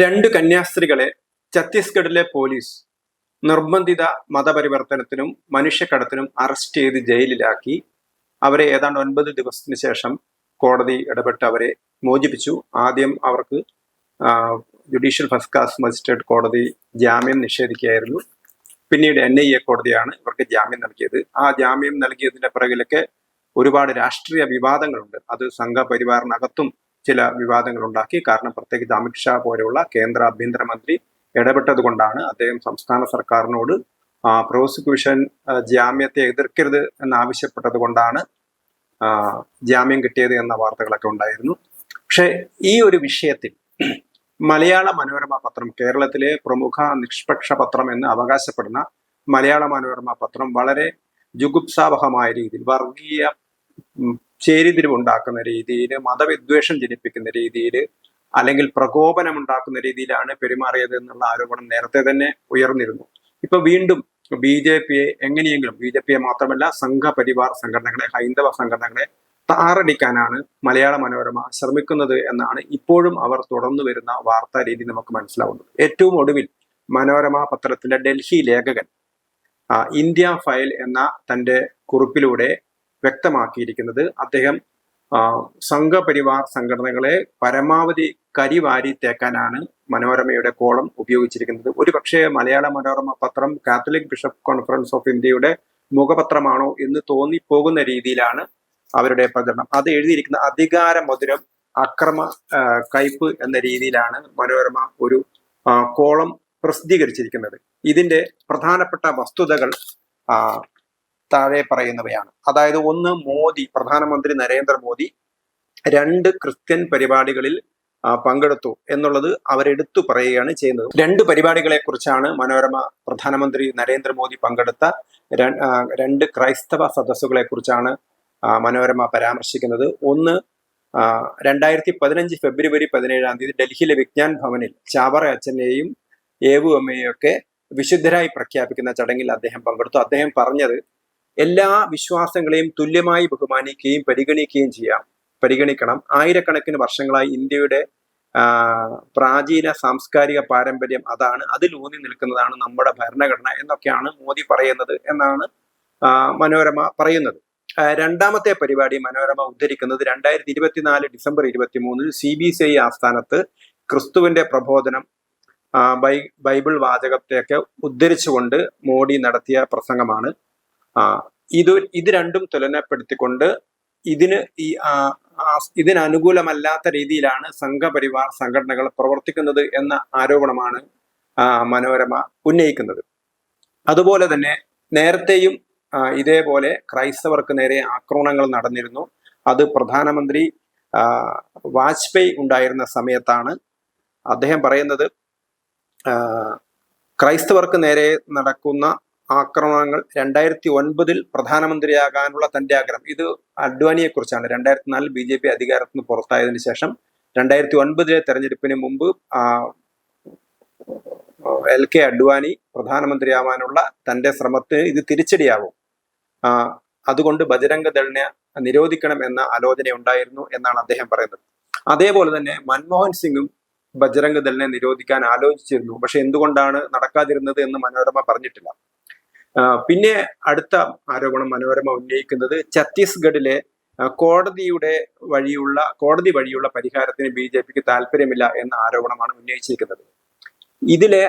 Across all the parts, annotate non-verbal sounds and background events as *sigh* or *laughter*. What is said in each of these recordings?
രണ്ട് കന്യാസ്ത്രീകളെ ഛത്തീസ്ഗഡിലെ പോലീസ് നിർബന്ധിത മതപരിവർത്തനത്തിനും മനുഷ്യക്കടത്തിനും അറസ്റ്റ് ചെയ്ത് ജയിലിലാക്കി. അവരെ ഏതാണ്ട് ഒൻപത് ദിവസത്തിന് ശേഷം കോടതി ഇടപെട്ട് അവരെ മോചിപ്പിച്ചു. ആദ്യം അവർക്ക് ജുഡീഷ്യൽ ഫസ്റ്റ് ക്ലാസ് മജിസ്ട്രേറ്റ് കോടതി ജാമ്യം നിഷേധിക്കുകയായിരുന്നു. പിന്നീട് എൻ ഐ എ കോടതിയാണ് ഇവർക്ക് ജാമ്യം നൽകിയത്. ആ ജാമ്യം നൽകിയതിന്റെ പിറകിലൊക്കെ ഒരുപാട് രാഷ്ട്രീയ വിവാദങ്ങളുണ്ട്. അത് സംഘപരിവാറിനകത്തും ചില വിവാദങ്ങൾ ഉണ്ടാക്കി കാരണം പ്രത്യേകിച്ച് അമിത്ഷാ പോലെയുള്ള കേന്ദ്ര ആഭ്യന്തരമന്ത്രി ഇടപെട്ടത് കൊണ്ടാണ് അദ്ദേഹം സംസ്ഥാന സർക്കാരിനോട് പ്രോസിക്യൂഷൻ ജാമ്യത്തെ എതിർക്കരുത് എന്നാവശ്യപ്പെട്ടത് കൊണ്ടാണ് ജാമ്യം കിട്ടിയത് എന്ന വാർത്തകളൊക്കെ ഉണ്ടായിരുന്നു. പക്ഷേ ഈ ഒരു വിഷയത്തിൽ മലയാള മനോരമ പത്രം കേരളത്തിലെ പ്രമുഖ നിഷ്പക്ഷ പത്രം എന്ന് അവകാശപ്പെടുന്ന മലയാള മനോരമ പത്രം വളരെ ജുഗുപ്സാവഹമായ രീതിയിൽ വർഗീയ ചേരിതിരിവുണ്ടാക്കുന്ന രീതിയിൽ മതവിദ്വേഷം ജനിപ്പിക്കുന്ന രീതിയിൽ അല്ലെങ്കിൽ പ്രകോപനം ഉണ്ടാക്കുന്ന രീതിയിലാണ് പെരുമാറിയത് എന്നുള്ള ആരോപണം നേരത്തെ തന്നെ ഉയർന്നിരുന്നു. ഇപ്പൊ വീണ്ടും ബി ജെ പിയെ എങ്ങനെയെങ്കിലും ബി ജെ പിയെ മാത്രമല്ല സംഘപരിവാർ സംഘടനകളെ ഹൈന്ദവ സംഘടനകളെ താറടിക്കാനാണ് മലയാള മനോരമ ശ്രമിക്കുന്നത് എന്നാണ് ഇപ്പോഴും അവർ തുടർന്നു വരുന്ന വാർത്താ രീതി നമുക്ക് മനസ്സിലാവുന്നത്. ഏറ്റവും ഒടുവിൽ മനോരമ പത്രത്തിലെ ഡൽഹി ലേഖകൻ ഇന്ത്യ ഫയൽ എന്ന തന്റെ കുറിപ്പിലൂടെ വ്യക്തമാക്കിയിരിക്കുന്നത്. അദ്ദേഹം സംഘപരിവാർ സംഘടനകളെ പരമാവധി കരിവാരി തേക്കാനാണ് മനോരമയുടെ കോളം ഉപയോഗിച്ചിരിക്കുന്നത്. ഒരു പക്ഷേ മലയാള മനോരമ പത്രം കാത്തലിക് ബിഷപ്പ് കോൺഫറൻസ് ഓഫ് ഇന്ത്യയുടെ മുഖപത്രമാണോ എന്ന് തോന്നിപ്പോകുന്ന രീതിയിലാണ് അവരുടെ പ്രചരണം. അത് എഴുതിയിരിക്കുന്ന അധികാര മധുരം അക്രമ കയ്പ് എന്ന രീതിയിലാണ് മനോരമ ഒരു കോളം പ്രസിദ്ധീകരിച്ചിരിക്കുന്നത്. ഇതിന്റെ പ്രധാനപ്പെട്ട വസ്തുതകൾ താഴെ പറയുന്നവയാണ്. അതായത് ഒന്ന് മോദി പ്രധാനമന്ത്രി നരേന്ദ്രമോദി രണ്ട് ക്രിസ്ത്യൻ പരിപാടികളിൽ പങ്കെടുത്തു എന്നുള്ളത് അവരെടുത്തു പറയുകയാണ് ചെയ്യുന്നത്. രണ്ട് പരിപാടികളെ കുറിച്ചാണ് മനോരമ പ്രധാനമന്ത്രി നരേന്ദ്രമോദി പങ്കെടുത്ത രണ്ട് ക്രൈസ്തവ സദസ്സുകളെ കുറിച്ചാണ് മനോരമ പരാമർശിക്കുന്നത്. ഒന്ന് രണ്ടായിരത്തി പതിനഞ്ച് ഫെബ്രുവരി പതിനേഴാം തീയതി ഡൽഹിയിലെ വിജ്ഞാൻ ഭവനിൽ ചാവറ അച്ഛനെയും ഏവു അമ്മയെയും ഒക്കെ വിശുദ്ധരായി പ്രഖ്യാപിക്കുന്ന ചടങ്ങിൽ അദ്ദേഹം പങ്കെടുത്തു. അദ്ദേഹം പറഞ്ഞത് എല്ലാ വിശ്വാസങ്ങളെയും തുല്യമായി ബഹുമാനിക്കുകയും പരിഗണിക്കുകയും ചെയ്യാം. പരിഗണിക്കണം. ആയിരക്കണക്കിന് വർഷങ്ങളായി ഇന്ത്യയുടെ പ്രാചീന സാംസ്കാരിക പാരമ്പര്യം അതാണ്. അതിൽ ഊന്നി നിൽക്കുന്നതാണ് നമ്മുടെ ഭരണഘടന എന്നൊക്കെയാണ് മോദി പറയുന്നത് എന്നാണ് മനോരമ പറയുന്നത്. രണ്ടാമത്തെ പരിപാടി മനോരമ ഉദ്ധരിക്കുന്നത് രണ്ടായിരത്തി ഇരുപത്തിനാല് ഡിസംബർ ഇരുപത്തി മൂന്നിൽ സി ബി സി ഐ ആസ്ഥാനത്ത് ക്രിസ്തുവിന്റെ പ്രബോധനം ബൈ ബൈബിൾ വാചകത്തെയൊക്കെ ഉദ്ധരിച്ചുകൊണ്ട് മോഡി നടത്തിയ പ്രസംഗമാണ്. ഇത് ഇത് രണ്ടും തുലനപ്പെടുത്തിക്കൊണ്ട് ഇതിന് ഈ അനുകൂലമല്ലാത്ത രീതിയിലാണ് സംഘപരിവാർ സംഘടനകൾ പ്രവർത്തിക്കുന്നത് എന്ന ആരോപണമാണ് മനോരമ ഉന്നയിക്കുന്നത്. അതുപോലെ തന്നെ നേരത്തെയും ഇതേപോലെ ക്രൈസ്തവർക്ക് നേരെ ആക്രമണങ്ങൾ നടന്നിരുന്നു. അത് പ്രധാനമന്ത്രി വാജ്പേയി ഉണ്ടായിരുന്ന സമയത്താണ് അദ്ദേഹം പറയുന്നത് ക്രൈസ്തവർക്ക് നേരെ നടക്കുന്ന ആക്രമണങ്ങൾ രണ്ടായിരത്തി ഒൻപതിൽ പ്രധാനമന്ത്രിയാകാനുള്ള തന്റെ ആഗ്രഹം. ഇത് അഡ്വാനിയെ കുറിച്ചാണ് രണ്ടായിരത്തി നാലിൽ ബി ജെ പി അധികാരത്തിന് പുറത്തായതിനു ശേഷം രണ്ടായിരത്തി ഒൻപതിലെ തെരഞ്ഞെടുപ്പിന് മുമ്പ് എൽ കെ അഡ്വാനി പ്രധാനമന്ത്രിയാവാനുള്ള തന്റെ ശ്രമത്തിന് ഇത് തിരിച്ചടിയാവും. അതുകൊണ്ട് ബജരംഗ ദളിനെ നിരോധിക്കണം എന്ന ആലോചന ഉണ്ടായിരുന്നു എന്നാണ് അദ്ദേഹം പറയുന്നത്. അതേപോലെ തന്നെ മൻമോഹൻ സിംഗും ബജരംഗ ദളിനെ നിരോധിക്കാൻ ആലോചിച്ചിരുന്നു. പക്ഷെ എന്തുകൊണ്ടാണ് നടക്കാതിരുന്നത് എന്ന് മനോരമ പറഞ്ഞിട്ടില്ല. പിന്നെ അടുത്ത ആരോപണം മനോരമ ഉന്നയിക്കുന്നത് ഛത്തീസ്ഗഡിലെ കോടതിയുടെ വഴിയുള്ള കോടതി വഴിയുള്ള പരിഹാരത്തിന് ബി ജെ പിക്ക് താല്പര്യമില്ല എന്ന ആരോപണമാണ് ഉന്നയിച്ചിരിക്കുന്നത്. ഇതിലെ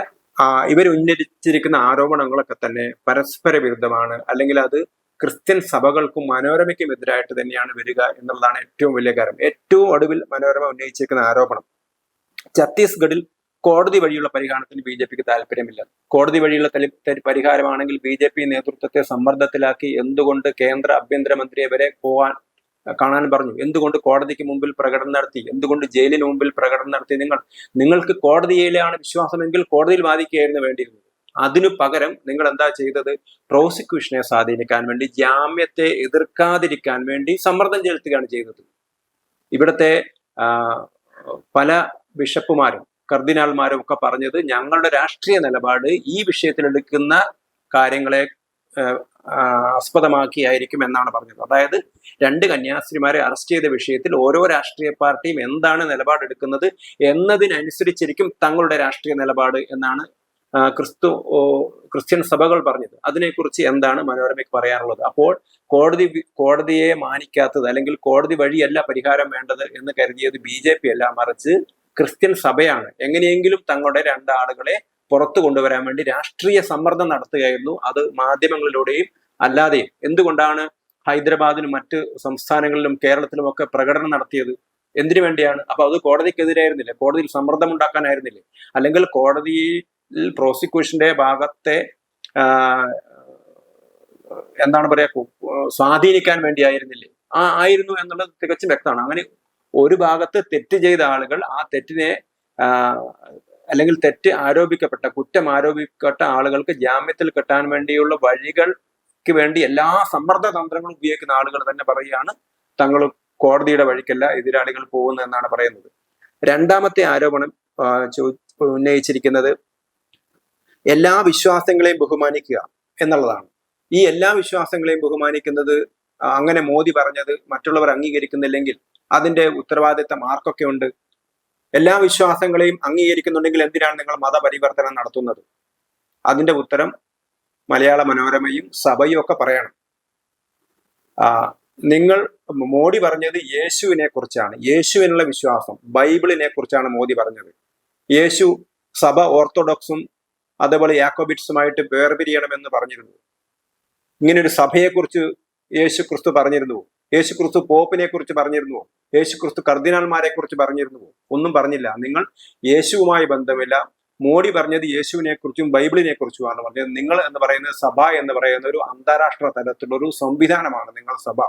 ഇവർ ഉന്നയിച്ചിരിക്കുന്ന ആരോപണങ്ങളൊക്കെ തന്നെ പരസ്പര വിരുദ്ധമാണ്. അല്ലെങ്കിൽ അത് ക്രിസ്ത്യൻ സഭകൾക്കും മനോരമയ്ക്കും എതിരായിട്ട് തന്നെയാണ് വരിക എന്നുള്ളതാണ് ഏറ്റവും വലിയ കാര്യം ഏറ്റവും ഒടുവിൽ മനോരമ ഉന്നയിച്ചിരിക്കുന്ന ആരോപണം. ഛത്തീസ്ഗഡിൽ കോടതി വഴിയുള്ള പരിഹാരത്തിന് ബി ജെ പിക്ക് താല്പര്യമില്ല. കോടതി വഴിയുള്ള പരിഹാരമാണെങ്കിൽ ബി ജെ പി നേതൃത്വത്തെ സമ്മർദ്ദത്തിലാക്കി എന്തുകൊണ്ട് കേന്ദ്ര ആഭ്യന്തരമന്ത്രിയെ വരെ പോവാൻ കാണാൻ പറഞ്ഞു. എന്തുകൊണ്ട് കോടതിക്ക് മുമ്പിൽ പ്രകടനം നടത്തി? എന്തുകൊണ്ട് ജയിലിന് മുമ്പിൽ പ്രകടനം നടത്തി നിങ്ങൾ? നിങ്ങൾക്ക് കോടതിയിലാണ് വിശ്വാസമെങ്കിൽ കോടതിയിൽ വാദിക്കുകയായിരുന്നു വേണ്ടിയിരുന്നത്. അതിനു പകരം നിങ്ങൾ എന്താ ചെയ്തത്? പ്രോസിക്യൂഷനെ സ്വാധീനിക്കാൻ വേണ്ടി ജാമ്യത്തെ എതിർക്കാതിരിക്കാൻ വേണ്ടി സമ്മർദ്ദം ചെലുത്തുകയാണ് ചെയ്തത്. ഇവിടുത്തെ പല ബിഷപ്പുമാരും കർദിനാൾമാരും ഒക്കെ പറഞ്ഞത് ഞങ്ങളുടെ രാഷ്ട്രീയ നിലപാട് ഈ വിഷയത്തിൽ എടുക്കുന്ന കാര്യങ്ങളെ ആസ്പദമാക്കിയായിരിക്കും എന്നാണ് പറഞ്ഞത്. അതായത് രണ്ട് കന്യാസ്ത്രീമാരെ അറസ്റ്റ് ചെയ്ത വിഷയത്തിൽ ഓരോ രാഷ്ട്രീയ പാർട്ടിയും എന്താണ് നിലപാടെടുക്കുന്നത് എന്നതിനനുസരിച്ചിരിക്കും തങ്ങളുടെ രാഷ്ട്രീയ നിലപാട് എന്നാണ് ക്രിസ്തു ക്രിസ്ത്യൻ സഭകൾ പറഞ്ഞത്. അതിനെക്കുറിച്ച് എന്താണ് മനോരമയ്ക്ക് പറയാറുള്ളത് അപ്പോൾ കോടതി കോടതിയെ മാനിക്കാത്തത് അല്ലെങ്കിൽ കോടതി വഴിയല്ല പരിഹാരം വേണ്ടത് എന്ന് കരുതിയത് ബി ജെ പി അല്ല. മറിച്ച് ക്രിസ്ത്യൻ സഭയാണ്. എങ്ങനെയെങ്കിലും തങ്ങളുടെ രണ്ടാളുകളെ പുറത്തു കൊണ്ടുവരാൻ വേണ്ടി രാഷ്ട്രീയ സമ്മർദ്ദം നടത്തുകയായിരുന്നു അത് മാധ്യമങ്ങളിലൂടെയും അല്ലാതെയും. എന്തുകൊണ്ടാണ് ഹൈദരാബാദിലും മറ്റ് സംസ്ഥാനങ്ങളിലും കേരളത്തിലും ഒക്കെ പ്രകടനം നടത്തിയത്? എന്തിനു വേണ്ടിയാണ്? അപ്പൊ അത് കോടതിക്കെതിരായിരുന്നില്ലേ? കോടതിയിൽ സമ്മർദ്ദം ഉണ്ടാക്കാനായിരുന്നില്ലേ? അല്ലെങ്കിൽ കോടതിയിൽ പ്രോസിക്യൂഷന്റെ ഭാഗത്തെ എന്താണ് പറയാ സ്വാധീനിക്കാൻ വേണ്ടിയായിരുന്നില്ലേ? ആ ആയിരുന്നു എന്നുള്ളത് തികച്ചും വ്യക്തമാണ്. അങ്ങനെ ഒരു ഭാഗത്ത് തെറ്റ് ചെയ്ത ആളുകൾ ആ തെറ്റിനെ അല്ലെങ്കിൽ തെറ്റ് ആരോപിക്കപ്പെട്ട കുറ്റം ആരോപിക്കപ്പെട്ട ആളുകൾക്ക് ജാമ്യത്തിൽ കിട്ടാൻ വേണ്ടിയുള്ള വഴികൾക്ക് വേണ്ടി എല്ലാ സമ്മർദ്ദ തന്ത്രങ്ങളും ഉപയോഗിക്കുന്ന ആളുകൾ തന്നെ പറയുകയാണ് തങ്ങൾ കോടതിയുടെ വഴിക്കല്ല എതിരാളികൾ പോകുന്നു എന്നാണ് പറയുന്നത്. രണ്ടാമത്തെ ആരോപണം ഉന്നയിച്ചിരിക്കുന്നത് എല്ലാ വിശ്വാസങ്ങളെയും ബഹുമാനിക്കുക എന്നുള്ളതാണ്. ഈ എല്ലാ വിശ്വാസങ്ങളെയും ബഹുമാനിക്കുന്നത് അങ്ങനെ മോദി പറഞ്ഞത് മറ്റുള്ളവർ അംഗീകരിക്കുന്നില്ലെങ്കിൽ അതിന്റെ ഉത്തരവാദിത്തം ആർക്കൊക്കെ ഉണ്ട്. എല്ലാ വിശ്വാസങ്ങളെയും അംഗീകരിക്കുന്നുണ്ടെങ്കിൽ എന്തിനാണ് നിങ്ങൾ മതപരിവർത്തനം നടത്തുന്നത്? അതിന്റെ ഉത്തരം മലയാള മനോരമയും സഭയും ഒക്കെ പറയണം. ആ നിങ്ങൾ മോദി പറഞ്ഞത് യേശുവിനെ കുറിച്ചാണ്. യേശുവിനുള്ള വിശ്വാസം ബൈബിളിനെ കുറിച്ചാണ് മോദി പറഞ്ഞത്. യേശു സഭ ഓർത്തഡോക്സും അതേപോലെ യാക്കോബിറ്റ്സുമായിട്ട് വേർപിരിയണമെന്ന് പറഞ്ഞിരുന്നു. ഇങ്ങനൊരു സഭയെക്കുറിച്ച് യേശു ക്രിസ്തു പറഞ്ഞിരുന്നു. യേശു ക്രിസ്തു പോപ്പിനെ കുറിച്ച് പറഞ്ഞിരുന്നു. യേശു ക്രിസ്തു കർദിനാൾമാരെ കുറിച്ച് പറഞ്ഞിരുന്നു. ഒന്നും പറഞ്ഞില്ല. നിങ്ങൾ യേശുവുമായി ബന്ധമില്ല. മോഡി പറഞ്ഞത് യേശുവിനെ കുറിച്ചും ബൈബിളിനെ കുറിച്ചുമാണ് പറഞ്ഞത്. നിങ്ങൾ എന്ന് പറയുന്നത് സഭ എന്ന് പറയുന്ന ഒരു അന്താരാഷ്ട്ര തലത്തിലുള്ള ഒരു സംവിധാനമാണ് നിങ്ങൾ സഭ.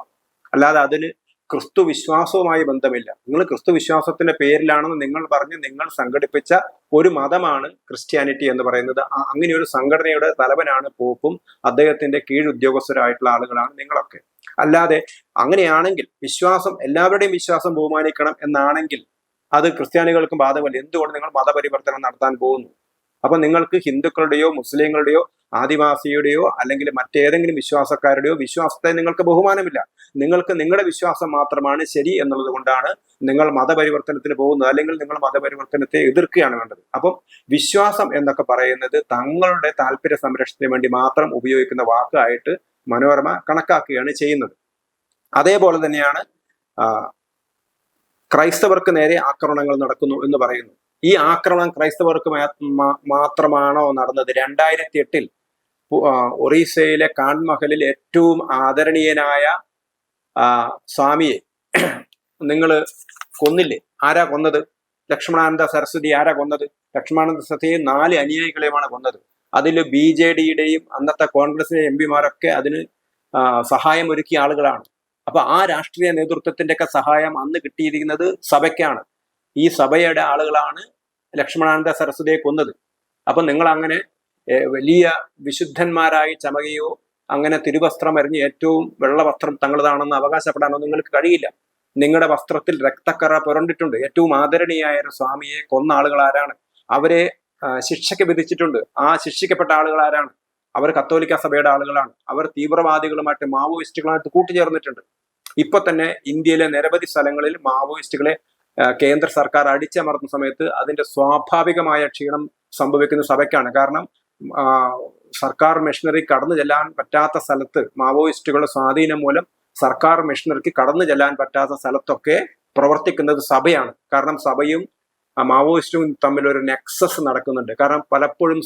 അല്ലാതെ അതിന് ക്രിസ്തു വിശ്വാസവുമായി ബന്ധമില്ല. നിങ്ങൾ ക്രിസ്തു വിശ്വാസത്തിന്റെ പേരിലാണെന്ന് നിങ്ങൾ പറഞ്ഞ് നിങ്ങൾ സംഘടിപ്പിച്ച ഒരു മതമാണ് ക്രിസ്ത്യാനിറ്റി എന്ന് പറയുന്നത്. അങ്ങനെ ഒരു സംഘടനയുടെ തലവനാണ് പോപ്പും അദ്ദേഹത്തിന്റെ കീഴുദ്യോഗസ്ഥരായിട്ടുള്ള ആളുകളാണ് നിങ്ങളൊക്കെ. അല്ലാതെ അങ്ങനെയാണെങ്കിൽ വിശ്വാസം എല്ലാവരുടെയും വിശ്വാസം ബഹുമാനിക്കണം എന്നാണെങ്കിൽ അത് ക്രിസ്ത്യാനികൾക്കും ബാധകമല്ല. എന്തുകൊണ്ട് നിങ്ങൾ മതപരിവർത്തനം നടത്താൻ പോകുന്നു? അപ്പൊ നിങ്ങൾക്ക് ഹിന്ദുക്കളുടെയോ മുസ്ലിങ്ങളുടെയോ ആദിവാസിയുടെയോ അല്ലെങ്കിൽ മറ്റേതെങ്കിലും വിശ്വാസക്കാരുടെയോ വിശ്വാസത്തെ നിങ്ങൾക്ക് ബഹുമാനമില്ല. നിങ്ങൾക്ക് നിങ്ങളുടെ വിശ്വാസം മാത്രമാണ് ശരി എന്നുള്ളത് കൊണ്ടാണ് നിങ്ങൾ മതപരിവർത്തനത്തിന് പോകുന്നത് അല്ലെങ്കിൽ നിങ്ങൾ മതപരിവർത്തനത്തെ എതിർക്കുകയാണ് വേണ്ടത്. അപ്പം വിശ്വാസം എന്നൊക്കെ പറയുന്നത് തങ്ങളുടെ താല്പര്യ സംരക്ഷണത്തിന് വേണ്ടി മാത്രം ഉപയോഗിക്കുന്ന വാക്കായിട്ട് മനോരമ കണക്കാക്കുകയാണ് ചെയ്യുന്നത്. അതേപോലെ തന്നെയാണ് ക്രൈസ്തവർക്ക് നേരെ ആക്രമണങ്ങൾ നടക്കുന്നു എന്ന് പറയുന്നു. ഈ ആക്രമണം ക്രൈസ്തവർക്ക് മാത്രമാണോ നടന്നത്? രണ്ടായിരത്തി എട്ടിൽ ഒറീസയിലെ കാൺമഹലിൽ ഏറ്റവും ആദരണീയനായ സ്വാമിയെ *clears throat* നിങ്ങൾ കൊന്നില്ലേ? ആരാ കൊന്നത്? ലക്ഷ്മണാനന്ദ സരസ്വതി ആരാ കൊന്നത്? ലക്ഷ്മണാനന്ദ സരസ്വതിയെ നാല് അനുയായികളെയുമാണ് കൊന്നത്. അതിൽ ബി ജെ ഡിയുടെയും അന്നത്തെ കോൺഗ്രസിലെ എം പിമാരൊക്കെ അതിന് സഹായം ഒരുക്കിയ ആളുകളാണ്. അപ്പൊ ആ രാഷ്ട്രീയ നേതൃത്വത്തിന്റെ ഒക്കെ സഹായം അന്ന് കിട്ടിയിരിക്കുന്നത് സഭയ്ക്കാണ്. ഈ സഭയുടെ ആളുകളാണ് ലക്ഷ്മണാനന്ദ സരസ്വതിയെ കൊന്നത്. അപ്പൊ നിങ്ങൾ അങ്ങനെ വലിയ വിശുദ്ധന്മാരായി ചമകയോ അങ്ങനെ തിരുവസ്ത്രം എറിഞ്ഞ് ഏറ്റവും വെള്ളവസ്ത്രം തങ്ങളതാണെന്ന് അവകാശപ്പെടാനോ നിങ്ങൾക്ക് കഴിയില്ല. നിങ്ങളുടെ വസ്ത്രത്തിൽ രക്തക്കറ പുരണ്ടിട്ടുണ്ട്. ഏറ്റവും ആദരണീയായ ഒരു സ്വാമിയെ കൊന്ന ആളുകൾ ആരാണ് അവരെ ശിക്ഷയ്ക്ക് വിധിച്ചിട്ടുണ്ട്. ആ ശിക്ഷിക്കപ്പെട്ട ആളുകൾ ആരാണ്? അവർ കത്തോലിക്ക സഭയുടെ ആളുകളാണ്. അവർ തീവ്രവാദികളുമായിട്ട് മാവോയിസ്റ്റുകളായിട്ട് കൂട്ടുചേർന്നിട്ടുണ്ട്. ഇപ്പൊ തന്നെ ഇന്ത്യയിലെ നിരവധി സ്ഥലങ്ങളിൽ മാവോയിസ്റ്റുകളെ കേന്ദ്ര സർക്കാർ അടിച്ചമർത്തുന്ന സമയത്ത് അതിന്റെ സ്വാഭാവികമായ ക്ഷീണം സംഭവിക്കുന്ന സഭയ്ക്കാണ്. കാരണം സർക്കാർ മെഷീനറി കടന്നു ചെല്ലാൻ പറ്റാത്ത സ്ഥലത്ത് മാവോയിസ്റ്റുകളുടെ സ്വാധീനം മൂലം സർക്കാർ മെഷീനറിക്ക് കടന്നു ചെല്ലാൻ പറ്റാത്ത സ്ഥലത്തൊക്കെ പ്രവർത്തിക്കുന്നത് സഭയാണ്. കാരണം സഭയും മാവോയിസ്റ്റും തമ്മിൽ ഒരു നെക്സസ് നടക്കുന്നുണ്ട്. കാരണം പലപ്പോഴും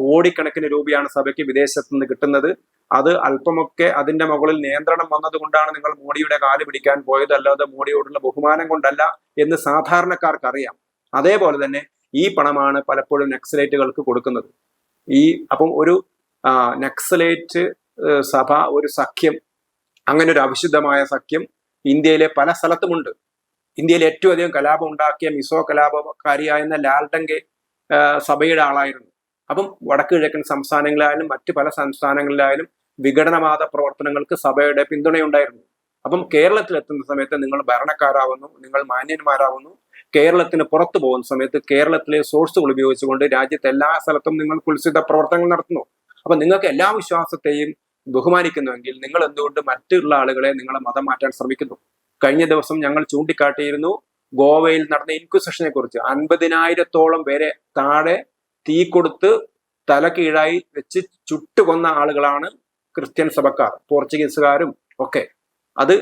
കോടിക്കണക്കിന് രൂപയാണ് സഭയ്ക്ക് വിദേശത്ത് നിന്ന് കിട്ടുന്നത്. അത് അല്പമൊക്കെ അതിന്റെ മുകളിൽ നിയന്ത്രണം വന്നതുകൊണ്ടാണ് നിങ്ങൾ മോഡിയുടെ കാൽ പിടിക്കാൻ പോയത്. അല്ലാതെ മോഡിയോടുള്ള ബഹുമാനം കൊണ്ടല്ല എന്ന് സാധാരണക്കാർക്ക് അറിയാം അതേപോലെ തന്നെ ഈ പണമാണ് പലപ്പോഴും നക്സലേറ്റുകൾക്ക് കൊടുക്കുന്നത്. ഈ അപ്പം ഒരു നക്സലേറ്റ് സഭ ഒരു സഖ്യം അങ്ങനെ ഒരു അവിശുദ്ധമായ സഖ്യം ഇന്ത്യയിലെ പല സ്ഥലത്തുമുണ്ട്. ഇന്ത്യയിൽ ഏറ്റവും അധികം കലാപം ഉണ്ടാക്കിയ മിസോ കലാപകാരിയായിരുന്ന ലാൽഡങ്കെ സഭയുടെ ആളായിരുന്നു. അപ്പം വടക്ക് കിഴക്കൻ സംസ്ഥാനങ്ങളിലായാലും മറ്റ് പല സംസ്ഥാനങ്ങളിലായാലും വിഘടനവാദ പ്രവർത്തനങ്ങൾക്ക് സഭയുടെ പിന്തുണയുണ്ടായിരുന്നു. അപ്പം കേരളത്തിൽ എത്തുന്ന സമയത്ത് നിങ്ങൾ ഭരണക്കാരാവുന്നു നിങ്ങൾ മാന്യന്മാരാവുന്നു. കേരളത്തിന് പുറത്തു പോകുന്ന സമയത്ത് കേരളത്തിലെ സോഴ്സുകൾ ഉപയോഗിച്ചുകൊണ്ട് രാജ്യത്തെ എല്ലാ സ്ഥലത്തും നിങ്ങൾ കുൽസിത പ്രവർത്തനങ്ങൾ നടത്തുന്നു. അപ്പൊ നിങ്ങൾക്ക് എല്ലാ വിശ്വാസത്തെയും ബഹുമാനിക്കുന്നുവെങ്കിൽ നിങ്ങൾ എന്തുകൊണ്ട് മറ്റുള്ള ആളുകളെ നിങ്ങളെ മതം മാറ്റാൻ ശ്രമിക്കുന്നു? കഴിഞ്ഞ ദിവസം ഞങ്ങൾ ചൂണ്ടിക്കാട്ടിയിരുന്നു ഗോവയിൽ നടന്ന ഇൻക്വിസിഷനെ കുറിച്ച്. അൻപതിനായിരത്തോളം പേരെ താഴെ തീ കൊടുത്ത് തല കീഴായി വെച്ച് ചുട്ടുകൊന്ന ആളുകളാണ് ക്രിസ്ത്യൻ സഭക്കാർ പോർച്ചുഗീസുകാരും ഒക്കെ. അത്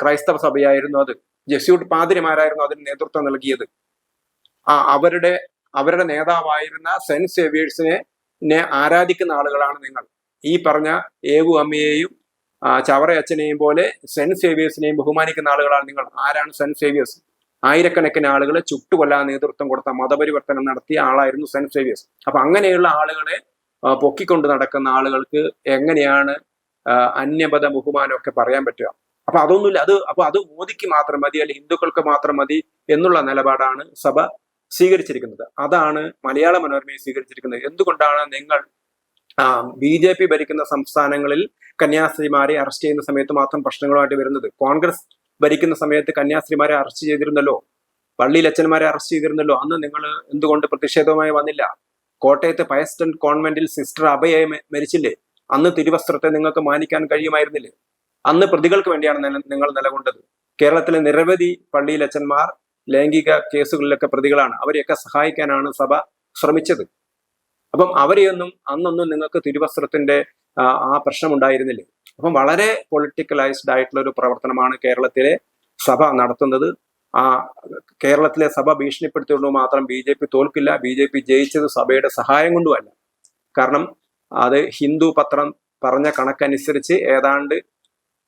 ക്രൈസ്തവ സഭയായിരുന്നു അത്. ജെസ്യൂട്ട് പാതിരിമാരായിരുന്നു അതിന് നേതൃത്വം നൽകിയത്. ആ അവരുടെ അവരുടെ നേതാവായിരുന്ന സെന്റ് സേവിയേഴ്സിനെ ആരാധിക്കുന്ന ആളുകളാണ് നിങ്ങൾ. ഈ പറഞ്ഞ ഏവു അമ്മയെയും ആ, ചവറ അച്ഛനെയും പോലെ സെന്റ് സേവിയേഴ്സിനെയും ബഹുമാനിക്കുന്ന ആളുകളാണ് നിങ്ങൾ. ആരാണ് സെന്റ് സേവിയേഴ്സ് ആയിരക്കണക്കിന് ആളുകളെ ചുട്ടുകൊല്ലാൻ നേതൃത്വം കൊടുത്ത മതപരിവർത്തനം നടത്തിയ ആളായിരുന്നു സെന്റ് സേവിയേഴ്സ് അപ്പൊ അങ്ങനെയുള്ള ആളുകളെ പൊക്കിക്കൊണ്ട് നടക്കുന്ന ആളുകൾക്ക് എങ്ങനെയാണ് അന്യപദ ബഹുമാനം ബഹുമാനമൊക്കെ പറയാൻ പറ്റുക? അപ്പൊ അതൊന്നുമില്ല. അത് അപ്പൊ അത് മോദിക്ക് മാത്രം മതി അല്ലെങ്കിൽ ഹിന്ദുക്കൾക്ക് മാത്രം മതി എന്നുള്ള നിലപാടാണ് സഭ സ്വീകരിച്ചിരിക്കുന്നത്. അതാണ് മലയാള മനോരമയെ സ്വീകരിച്ചിരിക്കുന്നത്. എന്തുകൊണ്ടാണ് നിങ്ങൾ ബി ജെ പി ഭരിക്കുന്ന സംസ്ഥാനങ്ങളിൽ കന്യാസ്ത്രീമാരെ അറസ്റ്റ് ചെയ്യുന്ന സമയത്ത് മാത്രം പ്രശ്നങ്ങളുമായിട്ട് വരുന്നത്. കോൺഗ്രസ് ഭരിക്കുന്ന സമയത്ത് കന്യാസ്ത്രീമാരെ അറസ്റ്റ് ചെയ്തിരുന്നല്ലോ? പള്ളിയിൽ അച്ഛന്മാരെ അറസ്റ്റ് ചെയ്തിരുന്നല്ലോ? അന്ന് നിങ്ങൾ എന്തുകൊണ്ട് പ്രതിഷേധവുമായി വന്നില്ല? കോട്ടയത്തെ പയസ്റ്റൻ കോൺവെന്റിൽ സിസ്റ്റർ അഭയായി മരിച്ചില്ലേ? അന്ന് തിരുവസ്ത്രത്തെ നിങ്ങൾക്ക് മാനിക്കാൻ കഴിയുമായിരുന്നില്ലേ? അന്ന് പ്രതികൾക്ക് വേണ്ടിയാണ് നിങ്ങൾ നിലകൊണ്ടത്. കേരളത്തിലെ നിരവധി പള്ളിയിലച്ഛന്മാർ ലൈംഗിക കേസുകളിലൊക്കെ പ്രതികളാണ്. അവരെയൊക്കെ സഹായിക്കാനാണ് സഭ ശ്രമിച്ചത്. അപ്പം അവരെയൊന്നും അന്നൊന്നും നിങ്ങൾക്ക് തിരുവസ്ത്രത്തിന്റെ ആ, ആ പ്രശ്നം ഉണ്ടായിരുന്നില്ല അപ്പം വളരെ പൊളിറ്റിക്കലൈസ്ഡ് ആയിട്ടുള്ള ഒരു പ്രവർത്തനമാണ് കേരളത്തിലെ സഭ നടത്തുന്നത്. ആ കേരളത്തിലെ സഭ ഭീഷണിപ്പെടുത്തിക്കൊണ്ട് മാത്രം ബി ജെ പി തോൽക്കില്ല ബി ജെ പി ജയിച്ചത് സഭയുടെ സഹായം കൊണ്ടുമല്ല. കാരണം അത് ഹിന്ദു പത്രം പറഞ്ഞ കണക്കനുസരിച്ച് ഏതാണ്ട്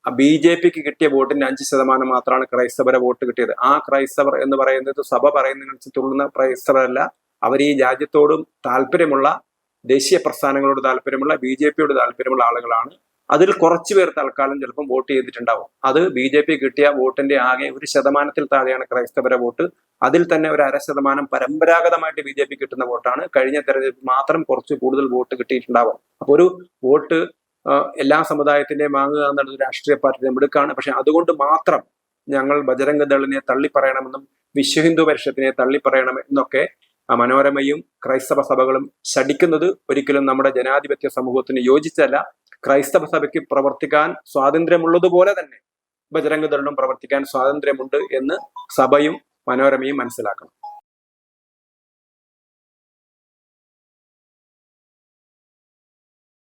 ബി ജെ പിക്ക് കിട്ടിയ വോട്ടിന്റെ അഞ്ച് ശതമാനം മാത്രമാണ് ക്രൈസ്തവരെ വോട്ട് കിട്ടിയത്. ആ ക്രൈസ്തവർ എന്ന് പറയുന്നത് സഭ പറയുന്നതിനനുസരിച്ച് തുള്ളുന്ന ക്രൈസ്തവരല്ല. അവർ ഈ രാജ്യത്തോടും താല്പര്യമുള്ള ദേശീയ പ്രസ്ഥാനങ്ങളോട് താല്പര്യമുള്ള ബി ജെ പിയോട് താല്പര്യമുള്ള ആളുകളാണ്. അതിൽ കുറച്ചു പേർ തൽക്കാലം ചിലപ്പം വോട്ട് ചെയ്തിട്ടുണ്ടാവും. അത് ബി ജെ പി കിട്ടിയ വോട്ടിന്റെ ആകെ ഒരു ശതമാനത്തിൽ താഴെയാണ് ക്രൈസ്തവരെ വോട്ട്. അതിൽ തന്നെ ഒരു അര ശതമാനം പരമ്പരാഗതമായിട്ട് ബി ജെ പി കിട്ടുന്ന വോട്ടാണ്. കഴിഞ്ഞ തെരഞ്ഞെടുപ്പ് മാത്രം കുറച്ച് കൂടുതൽ വോട്ട് കിട്ടിയിട്ടുണ്ടാവും. അപ്പോൾ ഒരു വോട്ട് എല്ലാ സമുദായത്തിന്റെയും വാങ്ങുക എന്നുള്ളത് രാഷ്ട്രീയ പാർട്ടി മിടുക്കാണ്. പക്ഷെ അതുകൊണ്ട് മാത്രം ഞങ്ങൾ ബജരംഗ ദളിനെ തള്ളിപ്പറയണമെന്നും വിശ്വഹിന്ദു പരിഷത്തിനെ തള്ളിപ്പറയണം എന്നൊക്കെ മനോരമയും ക്രൈസ്തവ സഭകളും ശടിക്കുന്നത് ഒരിക്കലും നമ്മുടെ ജനാധിപത്യ സമൂഹത്തിന് യോജിച്ചല്ല ക്രൈസ്തവ സഭയ്ക്ക് പ്രവർത്തിക്കാൻ സ്വാതന്ത്ര്യമുള്ളതുപോലെ തന്നെ ബജരംഗദളിനും പ്രവർത്തിക്കാൻ സ്വാതന്ത്ര്യമുണ്ട് എന്ന് സഭയും മനോരമയും മനസ്സിലാക്കണം.